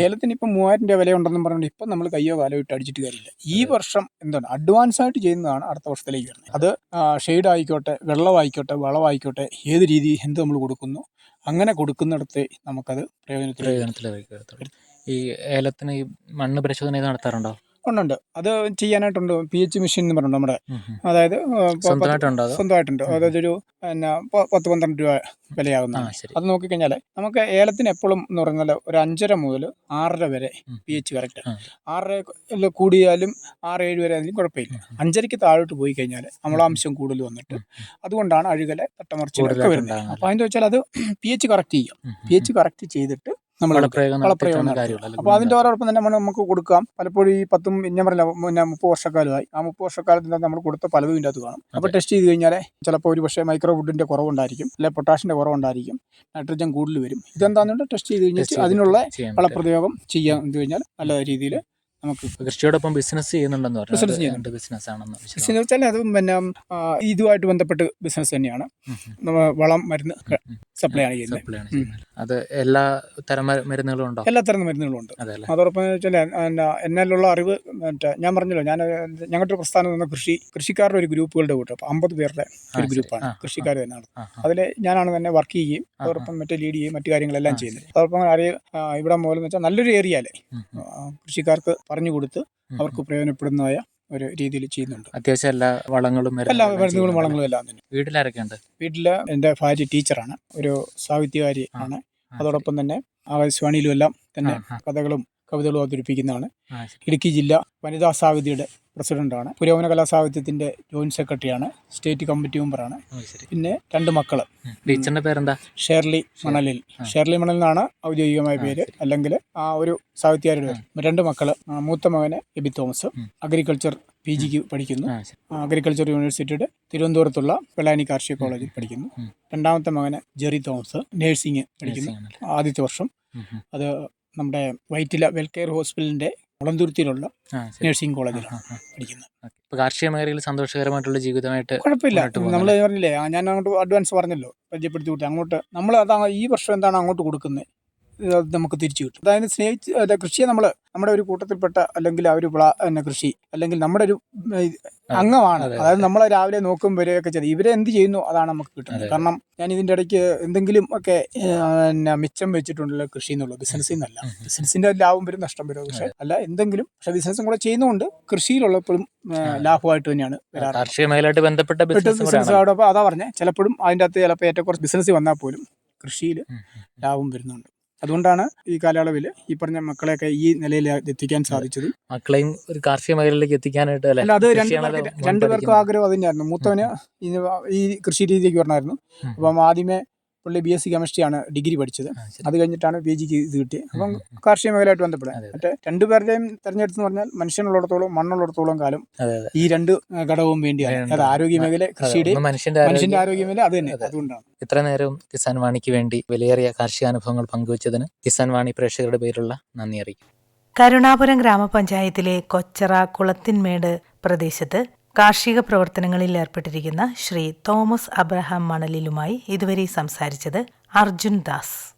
ഏലത്തിന് ഇപ്പം മൂവായിരം രൂപ വില ഉണ്ടെന്നും പറഞ്ഞുകൊണ്ട് ഇപ്പം നമ്മൾ കയ്യോ കാലോ ഇട്ട് അടിച്ചിട്ട് കാര്യമില്ല. ഈ വർഷം എന്താണ് അഡ്വാൻസ് ആയിട്ട് ചെയ്യുന്നതാണ് അടുത്ത വർഷത്തിലേക്ക് വരുന്നത്. അത് ഷെയ്ഡ് ആയിക്കോട്ടെ വെള്ളമായിക്കോട്ടെ വളമായിക്കോട്ടെ ഏത് രീതി എന്ത് നമ്മൾ കൊടുക്കുന്നു അങ്ങനെ കൊടുക്കുന്നിടത്ത് നമുക്കത് പ്രയോജനത്തിൽ പ്രയോജനത്തിലേക്ക് ഈ ഏലത്തിന് ഈ മണ്ണ് പരിശോധന ഇത് നടത്താറുണ്ടോ? ഉണ്ടുണ്ട് അത് ചെയ്യാനായിട്ടുണ്ട്. പി എച്ച് മെഷീൻ എന്ന് പറഞ്ഞു നമ്മുടെ. അതായത് സ്വന്തമായിട്ടുണ്ടോ അതോ? സ്വന്തമായിട്ടുണ്ട്. അതായത് ഒരു പിന്നെ പത്ത് പന്ത്രണ്ട് രൂപ വിലയാകുന്ന അത് നോക്കിക്കഴിഞ്ഞാൽ നമുക്ക് ഏലത്തിന് എപ്പോഴും എന്ന് പറഞ്ഞാൽ ഒരു അഞ്ചര മുതൽ ആറര വരെ. P H correct. ആറര കൂടിയാലും ആറ് ഏഴ് വരെ ആയാലും കുഴപ്പമില്ല. അഞ്ചരയ്ക്ക് താഴോട്ട് പോയി കഴിഞ്ഞാൽ അമ്ലാംശം കൂടുതൽ വന്നിട്ട് അതുകൊണ്ടാണ് അഴുകലെ തട്ടമറിച്ചിലൊക്കെ വരുന്നത്. അപ്പോൾ അതിന്റെ വെച്ചാൽ അത് പി എച്ച് കറക്റ്റ് ചെയ്യാം. പി എച്ച് കറക്റ്റ് ചെയ്തിട്ട് നമ്മൾ വളപ്രയോഗം ഓരോപ്പം അപ്പോൾ അതിന്റെ ഓരോടൊപ്പം തന്നെ നമ്മൾ നമുക്ക് കൊടുക്കാം. പലപ്പോഴും ഈ പത്തും ഞാൻ പറഞ്ഞില്ല പിന്നെ മുപ്പത് വർഷക്കാലമായി. ആ മുപ്പത് വർഷക്കാലത്തിൽ നമ്മൾ കൊടുത്ത പലതും ഇതിന്റെ അകത്ത് കാണും. അപ്പോൾ ടെസ്റ്റ് ചെയ്ത് കഴിഞ്ഞാൽ ചിലപ്പോൾ ഒരു പക്ഷേ മൈക്രോ ഫുഡിന്റെ കുറവുണ്ടായിരിക്കും. അല്ലെങ്കിൽ പൊട്ടാഷിന്റെ കുറവുണ്ടായിരിക്കും. നൈട്രജൻ കൂടുതൽ വരും. ഇതെന്താണെന്നുണ്ട് ടെസ്റ്റ് ചെയ്ത് കഴിഞ്ഞാൽ അതിനുള്ള വളപ്രയോഗം ചെയ്യാൻ എന്ന് കഴിഞ്ഞാൽ നല്ല രീതിയിൽ നമുക്ക് കൃഷിയോടൊപ്പം ബിസിനസ് ചെയ്യുന്നുണ്ടെന്ന് പറഞ്ഞു ബിസിനസ് ചെയ്യുന്നുണ്ട്. ബിസിനസ് ആണെന്ന് എന്ന് വെച്ചാൽ അത് പിന്നെ ഇതുമായിട്ട് ബന്ധപ്പെട്ട് ബിസിനസ് തന്നെയാണ്. വളം മരുന്ന്. സപ്ലൈ ആണ് ചെയ്യുന്നത്. സപ്ലൈ ആണ് ചെയ്യുന്നത്. അത് എല്ലാ തരം മരുന്നുകളും ഉണ്ടോ? എല്ലാ തരം മരുന്നുകളും ഉണ്ട്. അതെ അല്ലേ അതോടൊപ്പം എന്ന് വെച്ചാൽ എന്നാ എന്നാലുള്ള അറിവ് മറ്റേ ഞാൻ പറഞ്ഞല്ലോ ഞാൻ ഞങ്ങളുടെ ഒരു പ്രസ്ഥാനം എന്ന കൃഷി കൃഷിക്കാരുടെ ഒരു ഗ്രൂപ്പുകളുടെ കൂട്ടം. അപ്പോൾ അമ്പത് പേരുടെ ഒരു ശരി. ഗ്രൂപ്പാണ്. ആ, ആ, കൃഷിക്കാർ തന്നെയാണ്. ആ, ആ. അതിൽ ഞാനാണ് തന്നെ വർക്ക് ചെയ്യുകയും അതോടൊപ്പം മറ്റേ ലീഡ് ചെയ്യുകയും മറ്റു കാര്യങ്ങളെല്ലാം ആ, ചെയ്യുന്നത്. അതോടൊപ്പം അറിയ ആ, ഇവിടെ മൂലം വെച്ചാൽ നല്ലൊരു ഏരിയയിലെ ഉം, ഉം. കൃഷിക്കാർക്ക് പറഞ്ഞു കൊടുത്ത് ഉം, അവർക്ക് പ്രയോജനപ്പെടുന്നതായ ഒരു രീതിയിൽ ചെയ്യുന്നുണ്ട്. അത്യാവശ്യം എല്ലാ വളങ്ങളും എല്ലാ മരുന്നുകളും വളങ്ങളും എല്ലാം തന്നെ. വീട്ടിലാരൊക്കെ ഉണ്ട് വീട്ടിൽ എന്റെ ഭാര്യ ടീച്ചറാണ്. ഒരു സാഹിത്യകാരി ആണ്. അതോടൊപ്പം തന്നെ ആകാശവാണിയിലും എല്ലാം തന്നെ. കഥകളും കവിതകളും അവതരിപ്പിക്കുന്നതാണ്. ഇടുക്കി ജില്ല വനിതാ സാഹിതിയുടെ പ്രസിഡന്റാണ്. പുരോഗമന കലാസാഹിത്യത്തിന്റെ ജോയിന്റ് സെക്രട്ടറിയാണ്. സ്റ്റേറ്റ് കമ്മിറ്റി മെമ്പറാണ്. പിന്നെ രണ്ട് മക്കൾ. ടീച്ചറിന്റെ പേരെന്താ? ഷേർലി മണലിൽ. ഷേർലി മണലിൽ നിന്നാണ് ഔദ്യോഗികമായ പേര്. അല്ലെങ്കിൽ ആ ഒരു സാഹിത്യകാരുടെ പേര്. രണ്ട് മക്കൾ മൂത്ത മകന് എബി തോമസ്. അഗ്രികൾച്ചർ പി ജിക്ക് പഠിക്കുന്നു. അഗ്രികൾച്ചർ യൂണിവേഴ്സിറ്റിയുടെ തിരുവനന്തപുരത്തുള്ള വെള്ളാനി കാർഷിക കോളേജിൽ പഠിക്കുന്നു. രണ്ടാമത്തെ മകന് ജെറി തോമസ്. നേഴ്സിംഗ് പഠിക്കുന്നു. ആദ്യത്തെ വർഷം. അത് നമ്മുടെ വൈറ്റില വെൽകെയർ ഹോസ്പിറ്റലിന്റെ മുളന്തുരുത്തിയിലുള്ള ആ, നഴ്സിംഗ് കോളേജിലാണ്. പഠിക്കുന്നത്. കാർഷിക മേഖലയിൽ സന്തോഷകരമായിട്ടുള്ള ജീവിതമായിട്ട് കുഴപ്പമില്ല. നമ്മൾ പറഞ്ഞില്ലേ ഞാൻ അങ്ങോട്ട് അഡ്വാൻസ് പറഞ്ഞല്ലോ പരിചയപ്പെടുത്തി വിട്ടു അങ്ങോട്ട് നമ്മൾ അതാ ഈ വർഷം എന്താണ് അങ്ങോട്ട് കൊടുക്കുന്നത് നമുക്ക് തിരിച്ചു കിട്ടും. അതായത് സ്നേഹിച്ച് അല്ല, കൃഷിയെ നമ്മൾ നമ്മുടെ ഒരു കൂട്ടത്തിൽപ്പെട്ട അല്ലെങ്കിൽ ആ ഒരു പിന്നെ കൃഷി അല്ലെങ്കിൽ നമ്മുടെ ഒരു അംഗമാണ്. അതായത് നമ്മളെ രാവിലെ നോക്കും വരെയൊക്കെ ചെയ്ത്. ഇവരെ എന്ത് ചെയ്യുന്നു അതാണ് നമുക്ക് കിട്ടുന്നത്. കാരണം ഞാൻ ഇതിന്റെ ഇടയ്ക്ക് എന്തെങ്കിലും ഒക്കെ പിന്നെ മിച്ചം വെച്ചിട്ടുണ്ടല്ലോ കൃഷി എന്നുള്ളത്. ബിസിനസ്സിൽ നിന്നല്ല. ബിസിനസിന്റെ ലാഭം വരും നഷ്ടം വരും. പക്ഷെ അല്ല എന്തെങ്കിലും. പക്ഷെ ബിസിനസ്സും കൂടെ ചെയ്യുന്നതുകൊണ്ട് കൃഷിയിലുള്ളപ്പോഴും ലാഭമായിട്ട് തന്നെയാണ് വരാറ്. കാർഷിക മേഖലയായിട്ട് ബന്ധപ്പെട്ട ബിസിനസ് അതാ പറഞ്ഞത് ചിലപ്പോഴും അതിന്റെ അകത്ത് ചിലപ്പോൾ ഏറ്റവും കുറച്ച് ബിസിനസ് വന്നാൽ പോലും കൃഷിയിൽ ലാഭം വരുന്നുണ്ട്. അതുകൊണ്ടാണ് ഈ കാലയളവിൽ ഈ പറഞ്ഞ മക്കളെയൊക്കെ ഈ നിലയിൽ എത്തിക്കാൻ സാധിച്ചത്. മക്കളെയും ഒരു കാർഷിക മേഖലയിലേക്ക് എത്തിക്കാനായിട്ട് അല്ലേ? അത് രണ്ട് കൃഷിയാണല്ലോ പേർക്ക് രണ്ടു പേർക്കും മുൻപടിക്കുന്നത്. ആഗ്രഹം അത് തന്നെയായിരുന്നു മൂത്തവന് ഈ കൃഷി രീതിയിലേക്ക് വരണമായിരുന്നു. അപ്പം ആദ്യമേ പുള്ളി ബി എസ് സി കെമിസ്ട്രിയാണ് ഡിഗ്രി പഠിച്ചത്. അത് കഴിഞ്ഞിട്ടാണ് പി ജിക്ക് ഇത് കിട്ടിയത്. അപ്പം. കാർഷിക മേഖലയായിട്ട് അതെ. മറ്റേ രണ്ടുപേരുടെയും തെരഞ്ഞെടുത്തെന്ന് പറഞ്ഞാൽ മനുഷ്യനുള്ളിടത്തോളം മണ്ണുള്ളിടത്തോളം കാലം ഈ രണ്ട് ഘടകവും വേണ്ടിയാണ്. വേണ്ട. അത് ആരോഗ്യ മേഖല കൃഷിയുടെ മനുഷ്യന്റെ മനുഷ്യന്റെ ആരോഗ്യ മേഖല അത് തന്നെ. അതുകൊണ്ടാണ്. ഇത്ര നേരം കിസാൻ വാണിക്ക് വേണ്ടി വിലയേറിയ കാർഷിക അനുഭവങ്ങൾ പങ്കുവച്ചതിന് കിസാൻ വാണി പ്രേക്ഷകരുടെ പേരിലുള്ള നന്ദി അറിയിക്കും കരുണാപുരം ഗ്രാമപഞ്ചായത്തിലെ കൊച്ചറ കുളത്തിന്മേട് പ്രദേശത്ത് കാർഷിക പ്രവർത്തനങ്ങളിൽ ഏർപ്പെട്ടിരിക്കുന്ന ശ്രീ തോമസ് അബ്രഹാം മണലിലുമായി ഇതുവരെ സംസാരിച്ചത് അർജുൻ ദാസ്.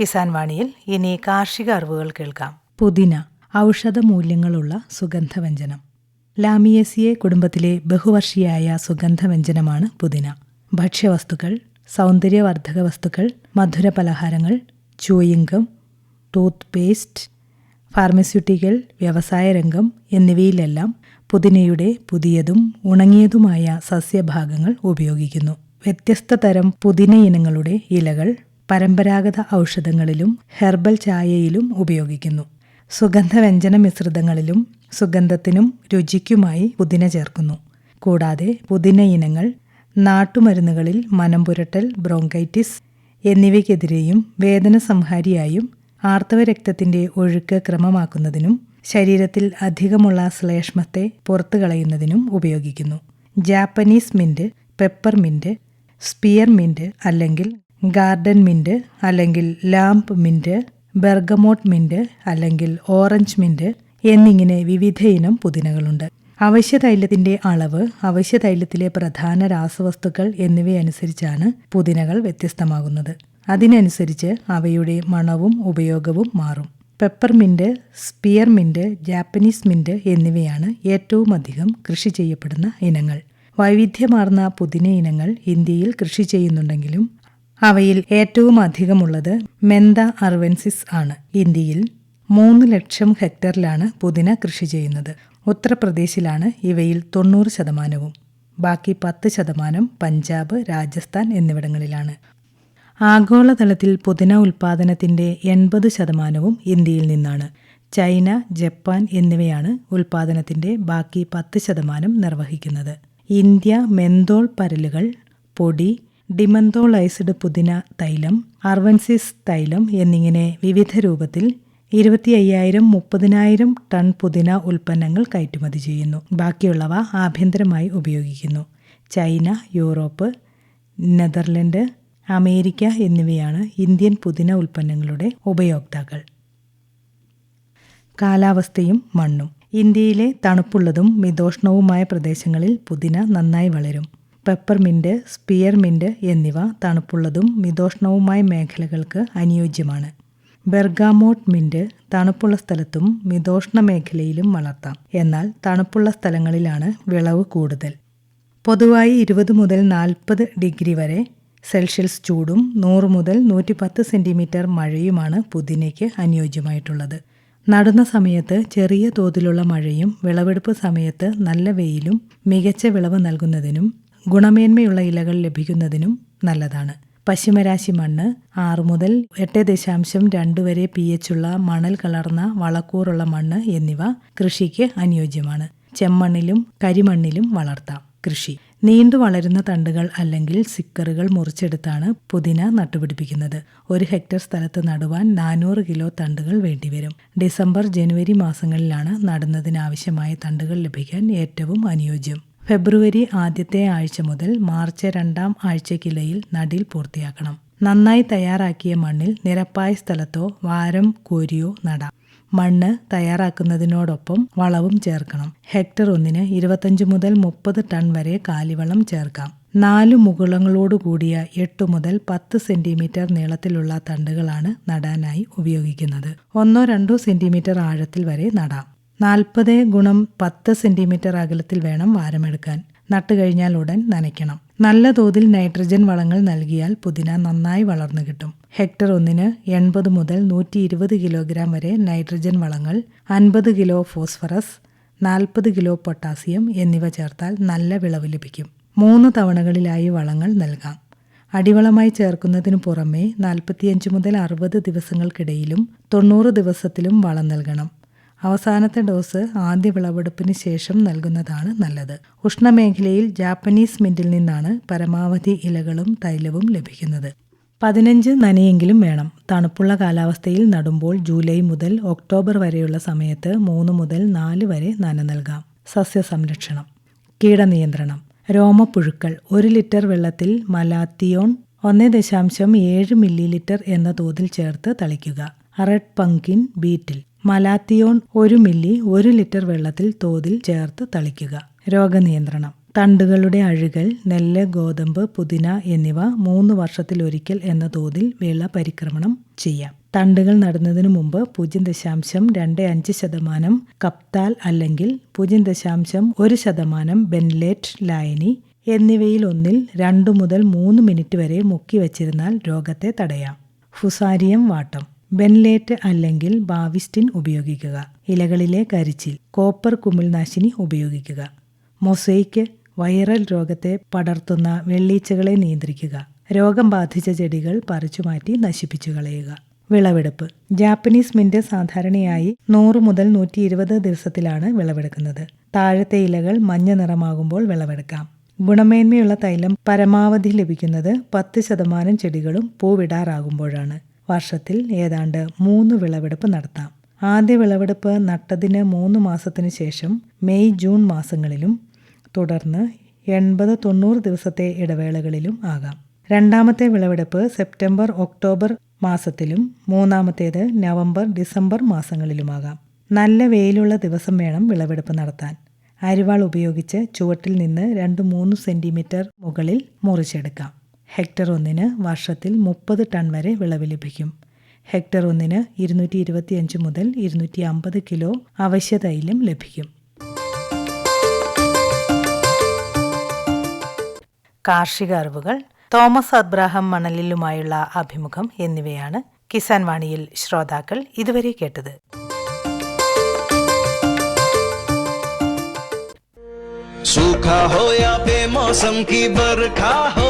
കിസാൻ വാണിയിൽ ഇനി കാർഷിക അറിവുകൾ കേൾക്കാം. പുതിന ഔഷധ മൂല്യങ്ങളുള്ള സുഗന്ധവ്യഞ്ജനം. ലാമിയേസിയെ കുടുംബത്തിലെ ബഹുവർഷിയായ സുഗന്ധവ്യഞ്ജനമാണ് പുതിന. ഭക്ഷ്യവസ്തുക്കൾ സൗന്ദര്യവർദ്ധക വസ്തുക്കൾ മധുര പലഹാരങ്ങൾ ചൂയിങ്കം ടൂത്ത് പേസ്റ്റ് ഫാർമസ്യൂട്ടിക്കൽ വ്യവസായ രംഗം എന്നിവയിലെല്ലാം പുതിനയുടെ പുതിയതും ഉണങ്ങിയതുമായ സസ്യഭാഗങ്ങൾ ഉപയോഗിക്കുന്നു. വ്യത്യസ്ത തരം പുതിന ഇനങ്ങളുടെ ഇലകൾ പരമ്പരാഗത ഔഷധങ്ങളിലും ഹെർബൽ ചായയിലും ഉപയോഗിക്കുന്നു. സുഗന്ധവ്യഞ്ജന മിശ്രിതങ്ങളിലും സുഗന്ധത്തിനും രുചിക്കുമായി പുതിന ചേർക്കുന്നു. കൂടാതെ പുതിന ഇനങ്ങൾ നാട്ടുമരുന്നുകളിൽ മനം പുരട്ടൽ ബ്രോങ്കൈറ്റിസ് എന്നിവയ്ക്കെതിരെയും വേദന സംഹാരിയായും ആർത്തവ രക്തത്തിന്റെ ഒഴുക്ക് ക്രമമാക്കുന്നതിനും ശരീരത്തിൽ അധികമുള്ള ശ്ലേഷ്മത്തെ പുറത്തു കളയുന്നതിനും ഉപയോഗിക്കുന്നു. Japanese mint pepper mint spear mint അല്ലെങ്കിൽ ഗാർഡൻ മിന്റ് അല്ലെങ്കിൽ ലാംപ് മിന്റ് ബെർഗമോട്ട് മിന്റ് അല്ലെങ്കിൽ ഓറഞ്ച് മിന്റ് എന്നിങ്ങനെ വിവിധ ഇനം പുതിനകളുണ്ട്. അവശ്യതൈലത്തിന്റെ അളവ് അവശ്യ തൈലത്തിലെ പ്രധാന രാസവസ്തുക്കൾ എന്നിവയനുസരിച്ചാണ് പുതിനകൾ വ്യത്യസ്തമാകുന്നത്. അതിനനുസരിച്ച് അവയുടെ മണവും ഉപയോഗവും മാറും. Pepper peppermint spear mint Japanese mint എന്നിവയാണ് ഏറ്റവും അധികം കൃഷി ചെയ്യപ്പെടുന്ന ഇനങ്ങൾ. വൈവിധ്യമാർന്ന പുതിന ഇനങ്ങൾ ഇന്ത്യയിൽ കൃഷി ചെയ്യുന്നുണ്ടെങ്കിലും അവയിൽ ഏറ്റവും അധികമുള്ളത് മെന്ത അർവെൻസിസ് ആണ്. ഇന്ത്യയിൽ മൂന്ന് ലക്ഷം ഹെക്ടറിലാണ് പുതിന കൃഷി ചെയ്യുന്നത്. ഉത്തർപ്രദേശിലാണ് ഇവയിൽ തൊണ്ണൂറ് ശതമാനവും. ബാക്കി പത്ത് ശതമാനം പഞ്ചാബ് രാജസ്ഥാൻ എന്നിവിടങ്ങളിലാണ്. ആഗോളതലത്തിൽ പുതിന ഉൽപാദനത്തിന്റെ എൺപത് ശതമാനവും ഇന്ത്യയിൽ നിന്നാണ്. ചൈന ജപ്പാൻ എന്നിവയാണ് ഉൽപാദനത്തിന്റെ ബാക്കി പത്ത് ശതമാനം നിർവഹിക്കുന്നത്. ഇന്ത്യ മെന്തോൾ പരലുകൾ പൊടി ഡിമന്തോളൈസ്ഡ് പുതിന തൈലം അർവൻസിസ് തൈലം എന്നിങ്ങനെ വിവിധ രൂപത്തിൽ ഇരുപത്തി അയ്യായിരം മുപ്പതിനായിരം ടൺ പുതിന ഉൽപ്പന്നങ്ങൾ കയറ്റുമതി ചെയ്യുന്നു. ബാക്കിയുള്ളവ ആഭ്യന്തരമായി ഉപയോഗിക്കുന്നു. ചൈന യൂറോപ്പ് നെതർലൻഡ് അമേരിക്ക എന്നിവയാണ് ഇന്ത്യൻ പുതിന ഉൽപ്പന്നങ്ങളുടെ ഉപയോക്താക്കൾ. കാലാവസ്ഥയും മണ്ണും. ഇന്ത്യയിലെ തണുപ്പുള്ളതും മിതോഷ്ണവുമായ പ്രദേശങ്ങളിൽ പുതിന നന്നായി വളരും. പെപ്പർമിന്റ് സ്പിയർമിന്റ് എന്നിവ തണുപ്പുള്ളതും മിതോഷ്ണവുമായ മേഖലകൾക്ക് അനുയോജ്യമാണ്. ബെർഗാമോട്ട് മിന്റ് തണുപ്പുള്ള സ്ഥലത്തും മിതോഷ്ണ മേഖലയിലും വളർത്താം. എന്നാൽ തണുപ്പുള്ള സ്ഥലങ്ങളിലാണ് വിളവ് കൂടുതൽ. പൊതുവായി ഇരുപത് മുതൽ നാൽപ്പത് ഡിഗ്രി വരെ സെൽഷ്യസ് ചൂടും നൂറ് മുതൽ നൂറ്റി പത്ത് സെന്റിമീറ്റർ മഴയുമാണ് പുതിനയ്ക്ക് അനുയോജ്യമായിട്ടുള്ളത്. നടുന്ന സമയത്ത് ചെറിയ തോതിലുള്ള മഴയും വിളവെടുപ്പ് സമയത്ത് നല്ല വെയിലും മികച്ച വിളവ് നൽകുന്നതിനും ഗുണമേന്മയുള്ള ഇലകൾ ലഭിക്കുന്നതിനും നല്ലതാണ്. പശ്ചിമരാശി മണ്ണ് ആറ് മുതൽ എട്ട് ദശാംശം രണ്ട് വരെ പി എച്ച് ഉള്ള മണൽ കലർന്ന വളക്കൂറുള്ള മണ്ണ് എന്നിവ കൃഷിക്ക് അനുയോജ്യമാണ്. ചെമ്മണ്ണിലും കരിമണ്ണിലും വളർത്താം കൃഷി. നീണ്ടു വളരുന്ന തണ്ടുകൾ അല്ലെങ്കിൽ സിക്കറുകൾ മുറിച്ചെടുത്താണ് പുതിന നട്ടുപിടിപ്പിക്കുന്നത്. ഒരു ഹെക്ടർ സ്ഥലത്ത് നടുവാൻ നാനൂറ് കിലോ തണ്ടുകൾ വേണ്ടിവരും. ഡിസംബർ ജനുവരി മാസങ്ങളിലാണ് നടുന്നതിനാവശ്യമായ തണ്ടുകൾ ലഭിക്കാൻ ഏറ്റവും അനുയോജ്യം. ഫെബ്രുവരി ആദ്യത്തെ ആഴ്ച മുതൽ മാർച്ച് രണ്ടാം ആഴ്ചയ്ക്കിലയിൽ നടിൽ പൂർത്തിയാക്കണം. നന്നായി തയ്യാറാക്കിയ മണ്ണിൽ നിരപ്പായ സ്ഥലത്തോ വാരം കോരിയോ നടാം. മണ്ണ് തയ്യാറാക്കുന്നതിനോടൊപ്പം വളവും ചേർക്കണം. ഹെക്ടർ ഒന്നിന് ഇരുപത്തഞ്ച് മുതൽ മുപ്പത് ടൺ വരെ കാലിവളം ചേർക്കാം. നാല് മുകുളങ്ങളോട് കൂടിയ എട്ട് മുതൽ പത്ത് സെന്റിമീറ്റർ നീളത്തിലുള്ള തണ്ടുകളാണ് നടാനായി ഉപയോഗിക്കുന്നത്. ഒന്നോ രണ്ടോ സെന്റിമീറ്റർ ആഴത്തിൽ വരെ നടാം. നാൽപ്പത് ഗുണം പത്ത് സെന്റിമീറ്റർ അകലത്തിൽ വേണം വാരമെടുക്കാൻ. നട്ടുകഴിഞ്ഞാൽ ഉടൻ നനയ്ക്കണം. നല്ല തോതിൽ നൈട്രജൻ വളങ്ങൾ നൽകിയാൽ പുതിന നന്നായി വളർന്നു കിട്ടും. ഹെക്ടർ ഒന്നിന് എൺപത് മുതൽ നൂറ്റി ഇരുപത് കിലോഗ്രാം വരെ നൈട്രജൻ വളങ്ങൾ അൻപത് കിലോ ഫോസ്ഫറസ് നാൽപ്പത് കിലോ പൊട്ടാസ്യം എന്നിവ ചേർത്താൽ നല്ല വിളവ് ലഭിക്കും. മൂന്ന് തവണകളിലായി വളങ്ങൾ നൽകാം. അടിവളമായി ചേർക്കുന്നതിന് പുറമെ നാൽപ്പത്തിയഞ്ച് മുതൽ അറുപത് ദിവസങ്ങൾക്കിടയിലും തൊണ്ണൂറ് ദിവസത്തിലും വളം നൽകണം. അവസാനത്തെ ഡോസ് ആദ്യ വിളവെടുപ്പിന് ശേഷം നൽകുന്നതാണ് നല്ലത്. ഉഷ്ണമേഖലയിൽ ജാപ്പനീസ് മിന്റിൽ നിന്നാണ് പരമാവധി ഇലകളും തൈലവും ലഭിക്കുന്നത്. പതിനഞ്ച് നനയെങ്കിലും വേണം. തണുപ്പുള്ള കാലാവസ്ഥയിൽ നടുമ്പോൾ ജൂലൈ മുതൽ ഒക്ടോബർ വരെയുള്ള സമയത്ത് മൂന്ന് മുതൽ നാല് വരെ നന നൽകാം. സസ്യസംരക്ഷണം. കീടനിയന്ത്രണം. രോമപ്പുഴുക്കൾ. ഒരു ലിറ്റർ വെള്ളത്തിൽ മലാത്തിയോൺ ഒന്ന് ദശാംശം ഏഴ് മില്ലി ലിറ്റർ എന്ന തോതിൽ ചേർത്ത് തളിക്കുക. റെഡ് പങ്കിൻ ബീറ്റിൽ. മലാത്തിയോൺ ഒരു മില്ലി ഒരു ലിറ്റർ വെള്ളത്തിൽ തോതിൽ ചേർത്ത് തളിക്കുക. രോഗനിയന്ത്രണം. തണ്ടുകളുടെ അഴുകൽ നെല്ല് ഗോതമ്പ് പുതിന എന്നിവ മൂന്ന് വർഷത്തിലൊരിക്കൽ എന്ന തോതിൽ വിള പരിക്രമണം ചെയ്യാം. തണ്ടുകൾ നടുന്നതിനു മുമ്പ് പൂജ്യം ദശാംശം രണ്ട് അഞ്ച് ശതമാനം കപ്താൽ അല്ലെങ്കിൽ പൂജ്യം ദശാംശം ഒരു ശതമാനം ബെൻലേറ്റ് ലായനി എന്നിവയിൽ ഒന്നിൽ രണ്ടു മുതൽ മൂന്ന് മിനിറ്റ് വരെ മുക്കി വച്ചിരുന്നാൽ രോഗത്തെ തടയാം. ഫുസാരിയം വാട്ടം. ബെൻലേറ്റ് അല്ലെങ്കിൽ ബാവിസ്റ്റിൻ ഉപയോഗിക്കുക. ഇലകളിലെ കരിച്ചിൽ കോപ്പർ കുമിൾനാശിനി ഉപയോഗിക്കുക. മൊസൈക്ക് വൈറൽ രോഗത്തെ പടർത്തുന്ന വെള്ളീച്ചകളെ നിയന്ത്രിക്കുക. രോഗം ബാധിച്ച ചെടികൾ പറിച്ചുമാറ്റി നശിപ്പിച്ചു കളയുക. വിളവെടുപ്പ്. ജാപ്പനീസ് മിന്റ് സാധാരണയായി നൂറ് മുതൽ നൂറ്റി ഇരുപത് ദിവസത്തിലാണ് വിളവെടുക്കുന്നത്. താഴത്തെ ഇലകൾ മഞ്ഞ നിറമാകുമ്പോൾ വിളവെടുക്കാം. ഗുണമേന്മയുള്ള തൈലം പരമാവധി ലഭിക്കുന്നത് പത്ത് ശതമാനം ചെടികളും പൂവിടാറാകുമ്പോഴാണ്. വർഷത്തിൽ ഏതാണ്ട് മൂന്ന് വിളവെടുപ്പ് നടത്താം. ആദ്യ വിളവെടുപ്പ് നട്ടതിന് മൂന്ന് മാസത്തിനു ശേഷം മെയ് ജൂൺ മാസങ്ങളിലും തുടർന്ന് എൺപത് തൊണ്ണൂറ് ദിവസത്തെ ഇടവേളകളിലും ആകാം. രണ്ടാമത്തെ വിളവെടുപ്പ് സെപ്റ്റംബർ ഒക്ടോബർ മാസത്തിലും മൂന്നാമത്തേത് നവംബർ ഡിസംബർ മാസങ്ങളിലുമാകാം. നല്ല വെയിലുള്ള ദിവസം വേണം വിളവെടുപ്പ് നടത്താൻ. അരിവാൾ ഉപയോഗിച്ച് ചുവട്ടിൽ നിന്ന് രണ്ട് മൂന്ന് സെന്റിമീറ്റർ മുകളിൽ മുറിച്ചെടുക്കാം. ഹെക്ടർ ഒന്നിന് വർഷത്തിൽ മുപ്പത് ടൺ വരെ വിളവ് ലഭിക്കും ഹെക്ടർ ഒന്നിന് ഇരുന്നൂറ്റി ഇരുപത്തിയഞ്ച് മുതൽ ഇരുന്നൂറ്റി അമ്പത് കിലോ അവശ്യ തൈലം ലഭിക്കും കാർഷിക അറിവുകൾ തോമസ് അബ്രാഹം മണലിലുമായുള്ള അഭിമുഖം എന്നിവയാണ് കിസാൻ വാണിയിൽ ശ്രോതാക്കൾ ഇതുവരെ കേട്ടത് सूखा हो या बेमौसम की बरखा हो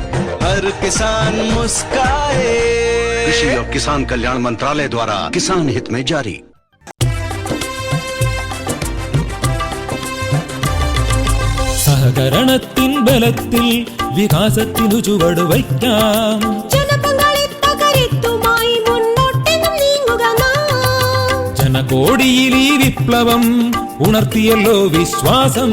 हर किसान मुस्काए कृषि और किसान कल्याण मंत्रालय द्वारा किसान हित में जारी സഹകരണത്തിൻ ബലത്തിൽ വികാസത്തിനു ചുവടുവയ്ക്കാം ജനപങ്കാളിത്തകരുത്തുമായി മുന്നോട്ടെന്നും നീങ്ങുക നാം. ജനകോടിയിൽ ഈ വിപ്ലവം ഉണർത്തിയല്ലോ വിശ്വാസം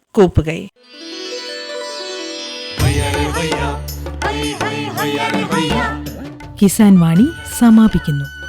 കൂപ്പുകൈ. കിസാൻ വാണി സമാപിക്കുന്നു.